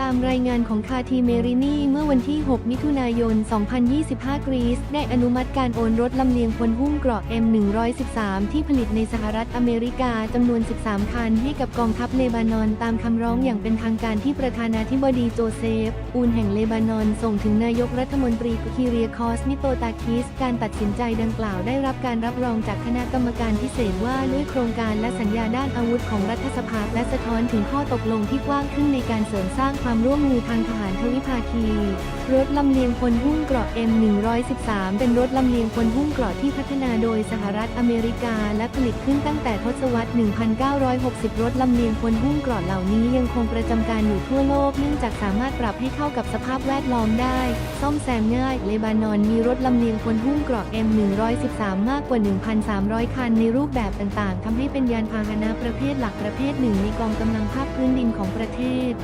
ตามรายงานของคาทีเมรินีเมื่อวันที่ 6 มิถุนายน 2025 กรีซได้อนุมัติการโอนรถลำเลียงพลหุ้มเกราะ M113 ที่ผลิตในสหรัฐอเมริกาจำนวน 13 คันให้กับกองทัพเลบานอนตามคำร้องอย่างเป็นทางการที่ประธานาธิบดีโจเซฟ อูนแห่งเลบานอนส่งถึงนายกรัฐมนตรีคิเรียคอสมิโตตาคิส การตัดสินใจดังกล่าวได้รับการรับรองจากคณะกรรมการพิเศษว่าด้วยโครงการและสัญญาด้านอาวุธของรัฐสภาและสะท้อนถึงข้อตกลงที่กว้างขึ้นในการเสริมสร้างความร่วมมือทางทหารทวิภาคี รถลำเลียงพลหุ้มเกราะ M113 เป็นรถลำเลียงพลหุ้มเกราะที่พัฒนาโดยสหรัฐอเมริกา และผลิตขึ้นตั้งแต่ทศวรรษ 1960 รถลำเลียงพลหุ้มเกราะเหล่านี้ยังคงประจำการอยู่ทั่วโลกเนื่องจากสามารถปรับให้เข้ากับสภาพแวดล้อมได้ ซ่อมแซมง่าย เลบานอนมีรถลำเลียงพลหุ้มเกราะ M113 มากกว่า 1,300 คันในรูปแบบต่างๆทำให้เป็นยานพาหนะประเภทหลักประเภทหนึ่งในกองกำลังภาคพื้นดินของประเทศ